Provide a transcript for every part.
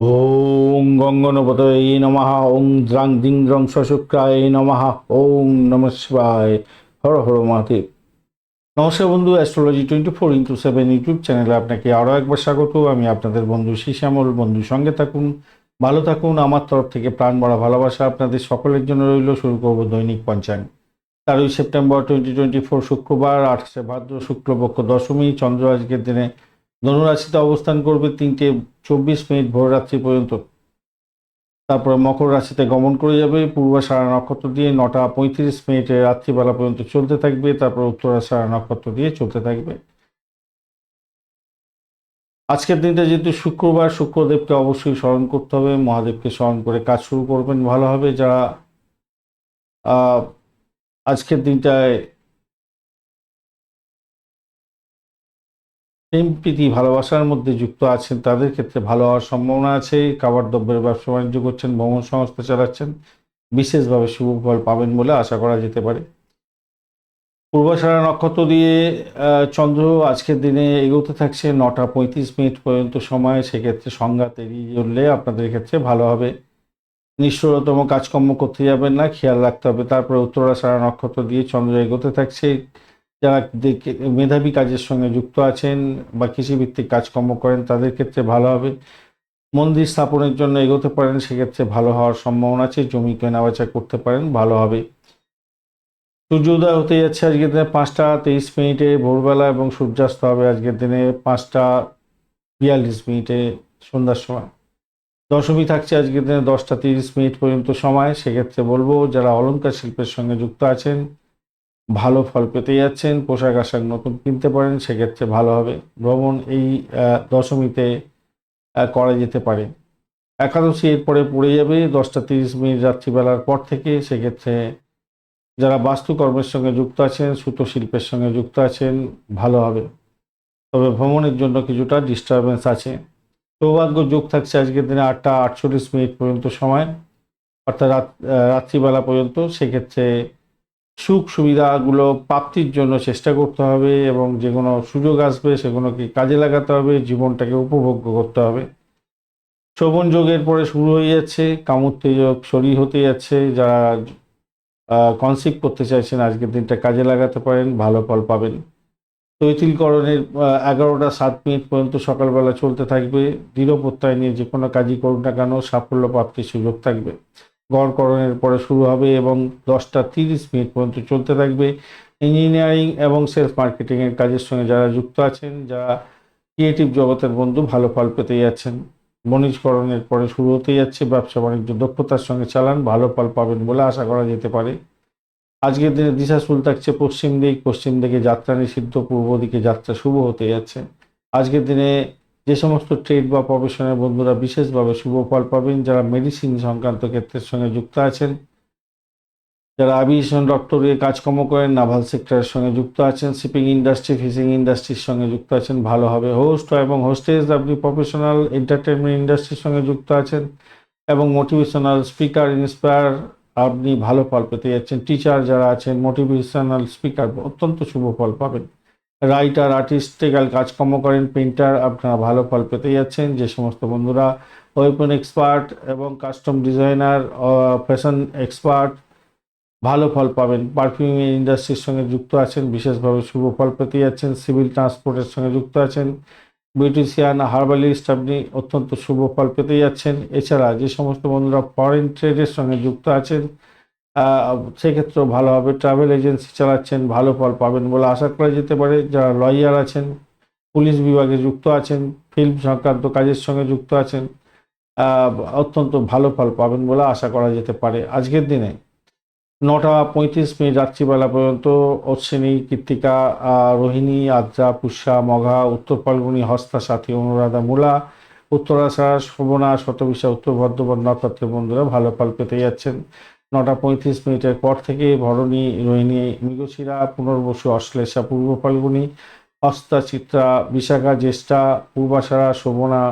ওং গঙ্গনপতয়ে নমঃ ওং দ্রাং দিং দ্রং সশুক্রায় নমঃ ওং নম শিবায়। হর হর মহাদেব। নমস্কার বন্ধু astrology twenty four into seven YouTube চ্যানেলে আপনাকে আরও একবার স্বাগত। আমি আপনাদের বন্ধু শ্যামল। বন্ধু, সঙ্গে থাকুন, ভালো থাকুন। আমার তরফ থেকে প্রাণ ভরা ভালোবাসা আপনাদের সকলের জন্য রইল। শুরু করব দৈনিক পঞ্চাঙ্গ। তেরোই সেপ্টেম্বর টোয়েন্টি টোয়েন্টি ফোর শুক্রবার, আঠাশে ভাদ্র, শুক্লপক্ষ দশমী। চন্দ্র আজকের দিনে ধনুরাশিতে অবস্থান করবে তিনটে চব্বিশ মিনিট ভোররাত্রি পর্যন্ত। তারপরে মকর রাশিতে গমন করে যাবে পূর্বাষাঢ়া নক্ষত্র দিয়ে নটা পঁয়ত্রিশ মিনিটে রাত্রিবেলা পর্যন্ত চলতে থাকবে, তারপর উত্তরাষাঢ়া নক্ষত্র দিয়ে চলতে থাকবে। আজকের দিনটা যেহেতু শুক্রবার, শুক্রদেবকে অবশ্যই স্মরণ করতে হবে, মহাদেবকে স্মরণ করে কাজ শুরু করবেন, ভালো হবে। যারা আজকের দিনটায় প্রেম, প্রীতি, ভালোবাসার মধ্যে যুক্ত আছেন, তাদের ক্ষেত্রে ভালো হওয়ার সম্ভাবনা আছে। খাবার দ্রব্যের ব্যবসা বাণিজ্য করছেন, ভ্রমণ সংস্থা চালাচ্ছেন, বিশেষভাবে শুভ ফল পাবেন বলে আশা করা যেতে পারে। পূর্বাষাঢ়া নক্ষত্র দিয়ে চন্দ্র আজকের দিনে এগোতে থাকছে। নটা পঁয়ত্রিশ মিনিট পর্যন্ত সময়, সেক্ষেত্রে সংঘাত এড়িয়ে চললে আপনাদের ক্ষেত্রে ভালো হবে। নিষ্ঠুরতম কাজকর্ম করতে যাবেন না, খেয়াল রাখতে হবে। তারপরে উত্তরাষাঢ়া নক্ষত্র দিয়ে চন্দ্র এগোতে থাকছে। যারা মেধাবী কাজের সঙ্গে যুক্ত আছেন বা কৃষিভিত্তিক কাজকর্ম করেন, তাদের ক্ষেত্রে ভালো হবে। মন্দির স্থাপনের জন্য এগোতে পারেন, সেক্ষেত্রে ভালো হওয়ার সম্ভাবনা আছে। জমি কেনাবেচা করতে পারেন, ভালো হবে। সূর্য উদয় হতে যাচ্ছে আজকের দিনে পাঁচটা তেইশ মিনিটে, ভোরবেলা এবং সূর্যাস্ত হবে আজকের দিনে পাঁচটা বিয়াল্লিশ মিনিটে সন্ধ্যার সময়। দশমী থাকছে আজকের দিনে দশটা তিরিশ মিনিট পর্যন্ত সময়। সেক্ষেত্রে বলব, যারা অলংকার শিল্পের সঙ্গে যুক্ত আছেন ভালো ফল পেতে যাচ্ছেন, পোশাক আশাক নতুন কিনতে পারেন, সেক্ষেত্রে ভালো হবে। ভ্রমণ এই দশমীতে করা যেতে পারে। একাদশী এরপরে পড়ে যাবে, দশটা তিরিশ মিনিট রাত্রিবেলার পর থেকে, সেক্ষেত্রে যারা বাস্তুকর্মের সঙ্গে যুক্ত আছেন সুতো শিল্পের সঙ্গে যুক্ত আছেন, ভালো হবে। তবে ভ্রমণের জন্য কিছুটা ডিস্টারবেন্স আছে। সৌভাগ্য যোগ থাকছে আজকের দিনে আটটা আটচল্লিশ মিনিট পর্যন্ত সময়, অর্থাৎ রাত রাত্রিবেলা পর্যন্ত, সেক্ষেত্রে সুখ সুবিধাগুলো প্রাপ্তির জন্য চেষ্টা করতে হবে এবং যে কোনো সুযোগ আসবে সেগুলোকে কাজে লাগাতে হবে, জীবনটাকে উপভোগ্য করতে হবে। শ্রবণ যোগের পরে শুরু হয়ে যাচ্ছে কামুত্তে যোগ শরীর হতে যাচ্ছে, যারা কনসিভ করতে চাইছেন আজকের দিনটা কাজে লাগাতে পারেন, ভালো ফল পাবেন। তৈতিলকরণের এগারোটা সাত মিনিট পর্যন্ত সকালবেলা চলতে থাকবে, দৃঢ় প্রত্যয় নিয়ে যে কোনো কাজই করুন না কেন, সাফল্য প্রাপ্তির সুযোগ থাকবে। গড়করণের পরে শুরু হবে এবং দশটা তিরিশ মিনিট পর্যন্ত চলতে থাকবে। ইঞ্জিনিয়ারিং এবং সেলফ মার্কেটিংয়ের কাজের সঙ্গে যারা যুক্ত আছেন, যারা ক্রিয়েটিভ জগতের বন্ধু, ভালো ফল পেতে যাচ্ছেন। বণিজকরণের পরে শুরু হতে যাচ্ছে, ব্যবসা বাণিজ্য দক্ষতার সঙ্গে চালান, ভালো ফল পাবেন বলে আশা করা যেতে পারে। আজকের দিনে দিশা শুল থাকছে পশ্চিম দিক, পশ্চিম দিকে যাত্রা নিষিদ্ধ, পূর্ব দিকে যাত্রা শুভ হতে যাচ্ছে। আজকের দিনে যে সমস্ত ট্রেড বা প্রফেশনের বন্ধুরা বিশেষভাবে শুভ ফল পাবেন, যারা মেডিসিন সংক্রান্ত ক্ষেত্রের সঙ্গে যুক্ত আছেন, যারা আভিয়েশন দপ্তরে কাজকর্ম করেন নাভাল সেক্টরের সঙ্গে যুক্ত আছেন শিপিং ইন্ডাস্ট্রি ফিশিং ইন্ডাস্ট্রির সঙ্গে যুক্ত আছেন, ভালো হবে হোস্ট এবং হোস্টেস আপনি প্রফেশনাল এন্টারটেনমেন্ট ইন্ডাস্ট্রির সঙ্গে যুক্ত আছেন এবং মোটিভেশনাল স্পিকার ইন্সপায়ার আপনি ভালো ফল পেতে যাচ্ছেন। টিচার যারা আছেন মোটিভেশনাল স্পিকার অত্যন্ত শুভ ফল পাবেন। রাইটার আর্টিস্টিক্যাল কাজকর্ম করেন পেন্টার আপনারা ভালো ফল পেতে যাচ্ছেন। যে সমস্ত বন্ধুরা, ওয়েপন এক্সপার্ট এবং কাস্টম ডিজাইনার ফ্যাশন এক্সপার্ট, ভালো ফল পাবেন। পারফিউম ইন্ডাস্ট্রির সঙ্গে যুক্ত আছেন, বিশেষভাবে শুভ ফল পেতে যাচ্ছেন। সিভিল ট্রান্সপোর্টের সঙ্গে যুক্ত আছেন। বিউটিশিয়ান, হার্বালিস্ট, আপনি অত্যন্ত শুভ ফল পেতে যাচ্ছেন। এছাড়া যে সমস্ত বন্ধুরা ফরেন ট্রেডের সঙ্গে যুক্ত আছেন সেক্ষেত্রেও ভালো হবে। ট্রাভেল এজেন্সি চালাচ্ছেন, ভালো ফল পাবেন বলে আশা করা যেতে পারে। যারা লয়ার আছেন, পুলিশ বিভাগে যুক্ত আছেন, ফিল্ম সংক্রান্ত কাজের সঙ্গে যুক্ত আছেন অত্যন্ত ভালো ফল পাবেন বলে আশা করা যেতে পারে। আজকের দিনে নটা পঁয়ত্রিশ মিনিট রাত্রিবেলা পর্যন্ত অশ্বিনী কৃত্তিকা রোহিণী, আদ্রা, পুষ্যা, মঘা, উত্তর ফাল্গুনী, হস্তা সাথী, অনুরাধা মূলা উত্তরাষাঢ়া শোভনা, শতবিশা, উত্তর ভদ্রপদ নক্ষত্রের বন্ধুরা ভালো ফল পেতে যাচ্ছেন। নটা পঁয়ত্রিশ মিনিটের পর থেকে ভরণী, রোহিণী, মৃগশিরা, পুনর্বসু, অশ্লেষা, পূর্ব ফাল্গুনী হস্তা চিত্রা, বিশাখা, জ্যেষ্ঠা পূর্বাষাঢ়া শোভনা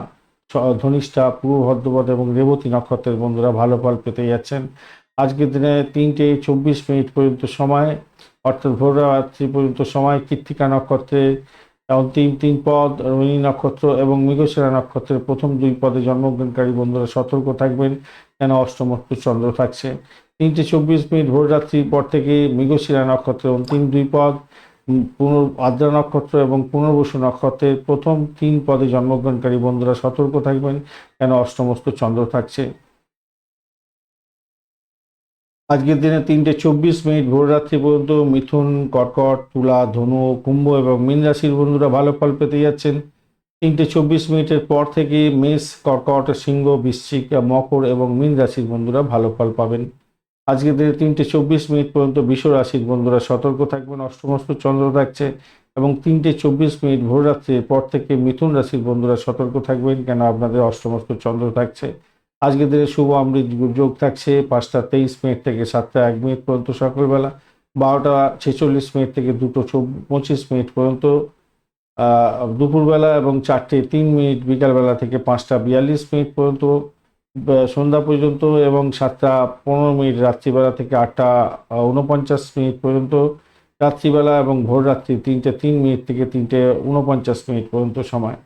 ধনিষ্ঠা, পূর্ব ভদ্রপদ এবং রেবতী নক্ষত্রের বন্ধুরা ভালো ফল পেতে যাচ্ছেন। আজকের দিনে তিনটে চব্বিশ মিনিট পর্যন্ত সময়, অর্থাৎ ভোররাত্রি পর্যন্ত সময় কৃত্তিকা নক্ষত্রে অন্তিম তিন পদ, রোহিণী নক্ষত্র এবং মৃগশিরা নক্ষত্রের প্রথম দুই পদে জন্মগ্রহণকারী বন্ধুরা সতর্ক থাকবেন কেন অষ্টমস্তু চন্দ্র থাকছে। তিনটে চব্বিশ মিনিট ভোর রাত্রির পর থেকে মৃগশিরা নক্ষত্রের অন্তিম দুই পদ পুনর আদ্রা নক্ষত্র এবং পুনর্বসু নক্ষত্রের প্রথম তিন পদে জন্মগ্রহণকারী বন্ধুরা সতর্ক থাকবেন কেন অষ্টমস্ত চন্দ্র থাকছে। আজকের দিনে তিনটে চব্বিশ মিনিট ভোর রাত্রি পর্যন্ত মিথুন, কর্কট, তুলা, ধনু, কুম্ভ এবং মীন রাশির বন্ধুরা ভালো ফল পেতে যাচ্ছেন। তিনটে চব্বিশ মিনিটের পর থেকে মেষ, কর্কট, সিংহ, বৃশ্চিক, মকর এবং মীন রাশির বন্ধুরা ভালো ফল পাবেন। আজকের দিনে তিনটে চব্বিশ মিনিট পর্যন্ত বিশ্ব রাশির বন্ধুরা সতর্ক থাকবেন, অষ্টমস্ত চন্দ্র থাকছে এবং তিনটে চব্বিশ মিনিট ভোর রাত্রির পর থেকে মিথুন রাশির বন্ধুরা সতর্ক থাকবেন কেন আপনাদের অষ্টমস্ত চন্দ্র থাকছে। আজকের দিনে শুভ অমৃত যোগ থাকছে, পাঁচটা তেইশ মিনিট থেকে সাতটা এক মিনিট পর্যন্ত সকালবেলা, বারোটা ছেচল্লিশ মিনিট থেকে দুটো পঁচিশ মিনিট পর্যন্ত দুপুরবেলা এবং চারটে তিন মিনিট বিকালবেলা থেকে পাঁচটা বিয়াল্লিশ মিনিট পর্যন্ত সন্ধ্যা পর্যন্ত এবং সাতটা পনেরো মিনিট রাত্রিবেলা থেকে আটটা উনপঞ্চাশ মিনিট পর্যন্ত রাত্রিবেলা এবং ভোর রাত্রি তিনটে, তিন মিনিট থেকে তিনটে উনপঞ্চাশ মিনিট পর্যন্ত সময়।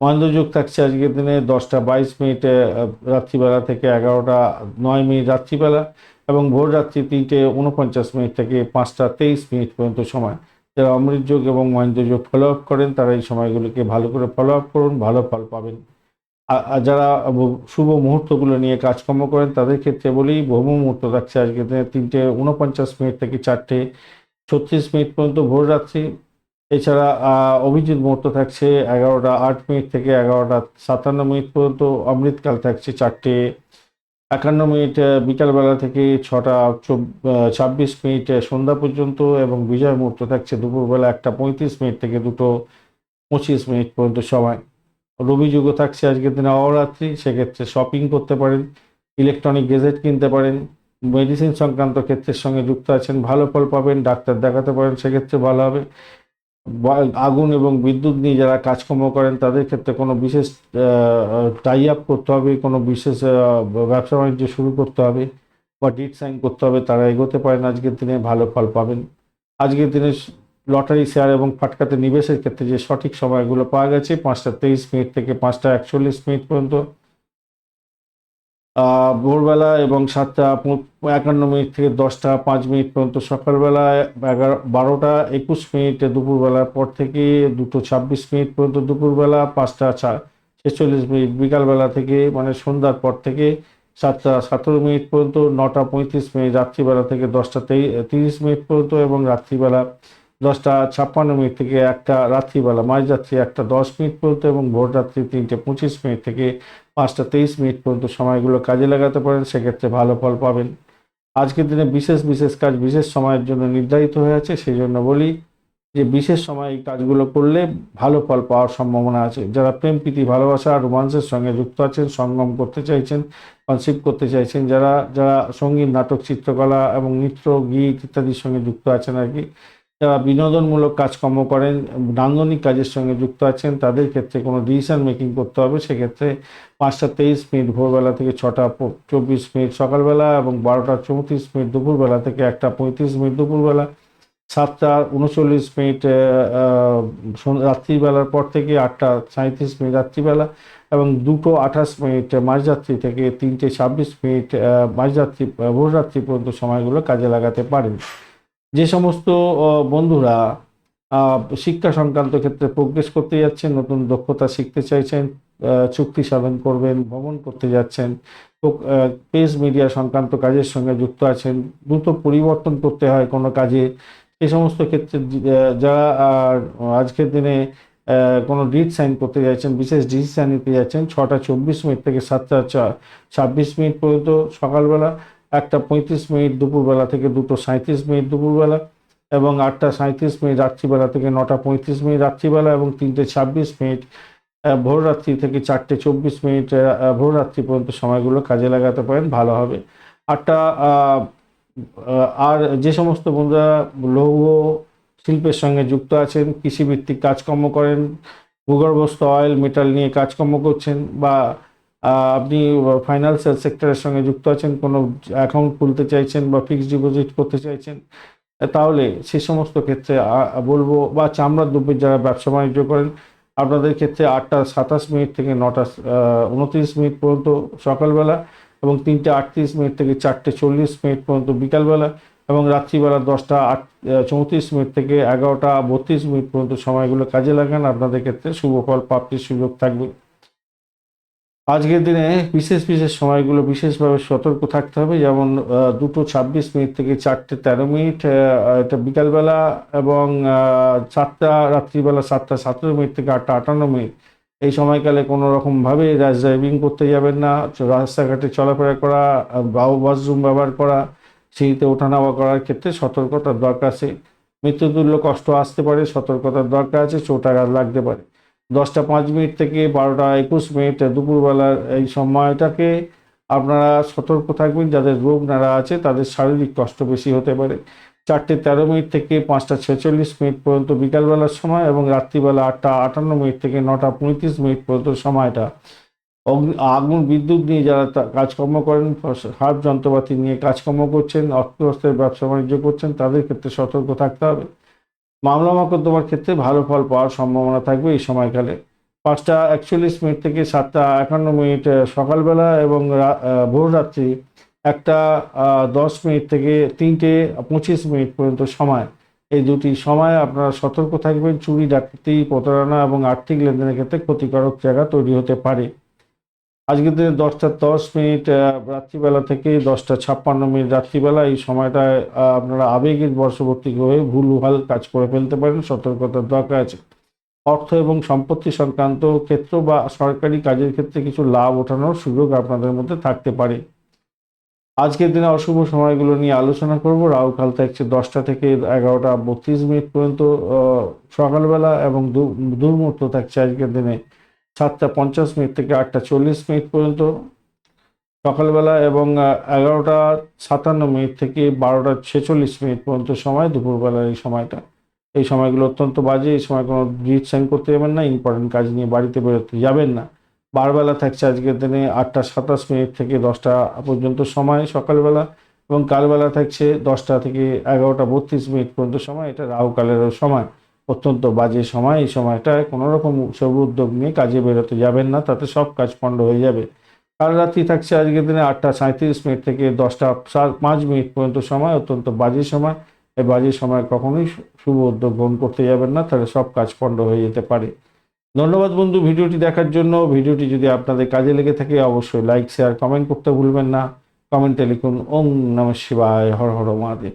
মহেন্দ্রযোগ থাকছে আজকের দিনে দশটা বাইশ মিনিটে রাত্রিবেলা থেকে এগারোটা নয় মিনিট রাত্রিবেলা এবং ভোর রাত্রি তিনটে উনপঞ্চাশ মিনিট থেকে পাঁচটা তেইশ মিনিট পর্যন্ত সময়। যারা অমৃত যোগ এবং মহেন্দ্র যোগ ফলো আপ করেন, তারা এই সময়গুলোকে ভালো করে ফলো আপ করুন, ভালো ফল পাবেন। যারা শুভ মুহূর্তগুলো নিয়ে কাজকর্ম করেন, তাদের ক্ষেত্রে বলি, বহু মুহূর্ত থাকছে আজকে তিনটে উনপঞ্চাশ মিনিট থেকে চারটে ছত্রিশ মিনিট পর্যন্ত ভোর রাত্রি। এছাড়া অভিজিৎ মুহূর্ত থাকছে এগারোটা আট মিনিট থেকে এগারোটা সাতান্ন মিনিট পর্যন্ত, অমৃতকাল থাকছে চারটে একান্ন মিনিট বিকালবেলা থেকে ছটা ছাব্বিশ মিনিট সন্ধ্যা পর্যন্ত এবং বিজয় মুহূর্ত থাকছে দুপুরবেলা একটা পঁয়ত্রিশ মিনিট থেকে দুটো পঁচিশ মিনিট পর্যন্ত সময়। রবি যুগও থাকছে আজকের দিনে অরাত্রি সেক্ষেত্রে শপিং করতে পারেন ইলেকট্রনিক গেজেট কিনতে পারেন মেডিসিন সংক্রান্ত ক্ষেত্রের সঙ্গে যুক্ত আছেন, ভালো ফল পাবেন, ডাক্তার দেখাতে পারেন, সেক্ষেত্রে ভালো হবে। আগুন এবং বিদ্যুৎ নিয়ে যারা কাজকর্ম করেন, তাদের ক্ষেত্রে কোনো বিশেষ টাই আপ করতে হবে, কোনো বিশেষ ব্যবসা বাণিজ্য শুরু করতে হবে বা ডিট সাইন করতে হবে, তারা এগোতে পারেন আজকের দিনে, ভালো ফল পাবেন। আজকের দিনে লটারি, শেয়ার এবং ফাটকাতে নিবেশের ক্ষেত্রে যে সঠিক সময়গুলো পাওয়া গেছে, পাঁচটা তেইশ মিনিট থেকে পাঁচটা একচল্লিশ মিনিট পর্যন্ত। ভোরবেলা এবং সাতটা একান্ন মিনিট থেকে দশটা পাঁচ মিনিট পর্যন্ত সকালবেলা, এগারো বারোটা একুশ মিনিটে দুপুরবেলার পর থেকে দুটো ছাব্বিশ মিনিট পর্যন্ত দুপুরবেলা, পাঁচটা ছেচল্লিশ মিনিট বিকালবেলা থেকে মানে সন্ধ্যার পর থেকে সাতটা সতেরো মিনিট পর্যন্ত, নটা পঁয়ত্রিশ মিনিট রাত্রিবেলা থেকে দশটা তেই তিরিশ মিনিট পর্যন্ত এবং রাত্রিবেলা দশটা ছাপ্পান্ন মিনিট থেকে একটা রাত্রিবেলা মাঝরাত্রি একটা দশ মিনিট পর্যন্ত এবং ভোর রাত্রি তিনটে পঁচিশ মিনিট থেকে পাঁচটা তেইশ মিনিট পর্যন্ত সময়গুলো কাজে লাগাতে পারেন, সেক্ষেত্রে ভালো ফল পাবেন। আজকের দিনে বিশেষ বিশেষ কাজ, বিশেষ সময়ের জন্য নির্ধারিত হয়ে আছে, সেই জন্য বলি যে বিশেষ সময় এই কাজগুলো করলে ভালো ফল পাওয়ার সম্ভাবনা আছে। যারা প্রেম, প্রীতি, ভালোবাসা রোমান্সের সঙ্গে যুক্ত আছেন, সঙ্গম করতে চাইছেন কনসিভ করতে চাইছেন, যারা যারা সংগীত, নাটক, চিত্রকলা এবং নৃত্য, গীত ইত্যাদির সঙ্গে যুক্ত আছেন আর কি যারা বিনোদনমূলক কাজকর্ম করেন, নান্দনিক কাজের সঙ্গে যুক্ত আছেন, তাদের ক্ষেত্রে কোনো ডিসিশন মেকিং করতে হবে। সেক্ষেত্রে পাঁচটা তেইশ মিনিট ভোরবেলা থেকে ছটা চব্বিশ মিনিট সকালবেলা এবং বারোটা চৌত্রিশ মিনিট দুপুরবেলা থেকে একটা পঁয়ত্রিশ মিনিট দুপুরবেলা। সাতটা উনচল্লিশ মিনিট রাত্রিবেলার পর থেকে আটটা সাঁত্রিশ মিনিট রাত্রিবেলা এবং দুটো আঠাশ মিনিট মাঝরাত্রি থেকে তিনটে ছাব্বিশ মিনিট মাঝরাত্রি, ভোররাত্রি পর্যন্ত সময়গুলো কাজে লাগাতে পারেন। যে সমস্ত বন্ধুরা শিক্ষা সংক্রান্ত ক্ষেত্রে প্রোগ্রেস করতে যাচ্ছেন, নতুন দক্ষতা শিখতে চাইছেন চুক্তি সাধন করবেন, ভ্রমণ করতে যাচ্ছেন পেজ মিডিয়া সংক্রান্ত কাজের সঙ্গে যুক্ত আছেন, দ্রুত পরিবর্তন করতে হয় কোনো কাজে। এই সমস্ত ক্ষেত্রে যারা আজকের দিনে কোনো ডিট সাইন করতে যাচ্ছেন, বিশেষ ডিসিশন নিতে যাচ্ছেন, ছটা চব্বিশ মিনিট থেকে সাতটা ছাব্বিশ মিনিট পর্যন্ত সকালবেলা একটা পঁয়ত্রিশ মিনিট দুপুরবেলা থেকে দুটো সাঁত্রিশ মিনিট দুপুরবেলা এবং আটটা সাঁত্রিশ মিনিট রাত্রিবেলা থেকে নটা পঁয়ত্রিশ মিনিট রাত্রিবেলা এবং তিনটে ছাব্বিশ মিনিট ভোররাত্রি থেকে চারটে চব্বিশ মিনিট ভোররাত্রি পর্যন্ত সময়গুলো কাজে লাগাতে পারেন, ভালো হবে। আটটা আর যে সমস্ত বন্ধুরা লৌহ শিল্পের সঙ্গে যুক্ত আছেন, কৃষিভিত্তিক কাজকর্ম করেন, ভূগর্ভস্থ অয়েল মেটাল নিয়ে কাজকর্ম করছেন বা আপনি ফাইন্যান্সিয়াল সেক্টরের সঙ্গে যুক্ত আছেন, কোনো অ্যাকাউন্ট খুলতে চাইছেন বা ফিক্সড ডিপোজিট করতে চাইছেন তাহলে সে সমস্ত ক্ষেত্রে বলব বা চামড়ার দ্রব্যের যারা ব্যবসা বাণিজ্য করেন, আপনাদের ক্ষেত্রে আটটা সাতাশ মিনিট থেকে নটা উনত্রিশ মিনিট পর্যন্ত সকালবেলা এবং তিনটে আটত্রিশ মিনিট থেকে চারটে চল্লিশ মিনিট পর্যন্ত বিকালবেলা এবং রাত্রিবেলা দশটা আট চৌত্রিশ মিনিট থেকে এগারোটা বত্রিশ মিনিট পর্যন্ত সময়গুলো কাজে লাগান। আপনাদের ক্ষেত্রে শুভ ফল, প্রাপ্তির সুযোগ থাকবে। আজকের দিনে বিশেষ বিশেষ সময়গুলো বিশেষভাবে সতর্ক থাকতে হবে। যেমন দুটো ছাব্বিশ মিনিট থেকে চারটে তেরো মিনিট এটা বিকালবেলা এবং সাতটা রাত্রিবেলা সাতটা সতেরো মিনিট থেকে আটটা আটান্ন মিনিট। এই সময়কালে কোনো রকমভাবে র্যাশ ড্রাইভিং করতে যাবেন না। রাস্তাঘাটে চলাফেরা করা বাউ ওয়াশরুম ব্যবহার করা, সিঁড়িতে ওঠানামা করার ক্ষেত্রে সতর্কতার দরকার আছে। মৃত্যুতুল্য কষ্ট আসতে পারে, সতর্কতার দরকার আছে চোটাঘাত লাগতে পারে। দশটা পাঁচ মিনিট থেকে বারোটা একুশ মিনিট দুপুরবেলার এই সময়টাকে আপনারা সতর্ক থাকবেন, যাদের রোগ নাড়া আছে তাদের শারীরিক কষ্ট বেশি হতে পারে। চারটে তেরো মিনিট থেকে পাঁচটা ছেচল্লিশ মিনিট পর্যন্ত বিকালবেলার সময় এবং রাত্রিবেলা আটটা আটান্ন মিনিট থেকে নটা পঁয়ত্রিশ মিনিট পর্যন্ত সময়টা। আগুন, বিদ্যুৎ নিয়ে যারা কাজকর্ম করেন হার্ব যন্ত্রপাতি নিয়ে কাজকর্ম করছেন অর্থবস্থায় ব্যবসা বাণিজ্য করছেন, তাদের ক্ষেত্রে সতর্ক থাকতে হবে। মামলা মকদ্দমার ক্ষেত্রে ভালো ফল পাওয়ার সম্ভাবনা থাকবে এই সময়কালে। পাঁচটা একচল্লিশ মিনিট থেকে সাতটা একান্ন মিনিট সকালবেলা এবং রা- আহ, ভোররাত্রি একটা দশ মিনিট থেকে তিনটে পঁচিশ মিনিট পর্যন্ত সময়। এই দুটি সময় আপনারা সতর্ক থাকবেন। চুরি ডাকাতি প্রতারণা এবং আর্থিক লেনদেনের ক্ষেত্রে ক্ষতিকারক জায়গা তৈরি হতে পারে। আজকের দিনে দশটা দশ মিনিট রাত্রিবেলা থেকে দশটা ছাপ্পান্ন মিনিট রাত্রিবেলা। এই সময়টায় আপনারা আবেগের বর্ষবর্তী হয়ে ভুল ভালো কাজ করে ফেলতে পারেন, সতর্কতার দরকার আছে। অর্থ এবং সম্পত্তি সংক্রান্ত ক্ষেত্র বা সরকারি কাজের ক্ষেত্রে কিছু লাভ ওঠানোর সুযোগ আপনাদের মধ্যে থাকতে পারে। আজকের দিনে অশুভ সময়গুলো নিয়ে আলোচনা করব। রাহুকাল থাকছে দশটা থেকে এগারোটা বত্রিশ মিনিট পর্যন্ত সকালবেলা এবং দু- দুর্মুহূর্ত থাকছে আজকের দিনে। সাতটা পঞ্চাশ মিনিট থেকে আটটা চল্লিশ মিনিট পর্যন্ত। সকালবেলা এবং এগারোটা সাতান্ন মিনিট থেকে বারোটা ছেচল্লিশ মিনিট পর্যন্ত সময়, দুপুরবেলার এই সময়টা। এই সময়গুলো অত্যন্ত বাজে, এই সময় কোনো ব্রিজ সাইন করতে যাবেন না ইম্পর্টেন্ট কাজ নিয়ে বাড়িতে বেরোতে যাবেন না। বারবেলা থাকছে আজকের দিনে আটটা সাতাশ মিনিট থেকে দশটা পর্যন্ত সময় সকালবেলা এবং কালবেলা থাকছে দশটা থেকে এগারোটা বত্রিশ মিনিট পর্যন্ত সময়, এটা রাহুকালেরও সময়। অত্যন্ত বাজে সময়, এই সময়টায় কোনো রকম সব উদ্যোগ নিয়ে কাজে বেরোতে যাবেন না, তাতে সব কাজ পণ্ড হয়ে যাবে। কাল রাত্রি থাকছে আজকের দিনে আটটা সাঁত্রিশ মিনিট থেকে দশটা পাঁচ মিনিট পর্যন্ত সময়, অত্যন্ত বাজে সময়। এই বাজে সময় কখনোই শুভ উদ্যোগ গ্রহণ করতে যাবেন না, তাহলে সব কাজ পণ্ড হয়ে যেতে পারে। ধন্যবাদ বন্ধু ভিডিওটি দেখার জন্য। ভিডিওটি যদি আপনাদের কাজে লেগে থাকে, অবশ্যই লাইক, শেয়ার, কমেন্ট করতে ভুলবেন না। কমেন্টে লিখুন, ওম নম শিবায়, হর হর মহাদেব।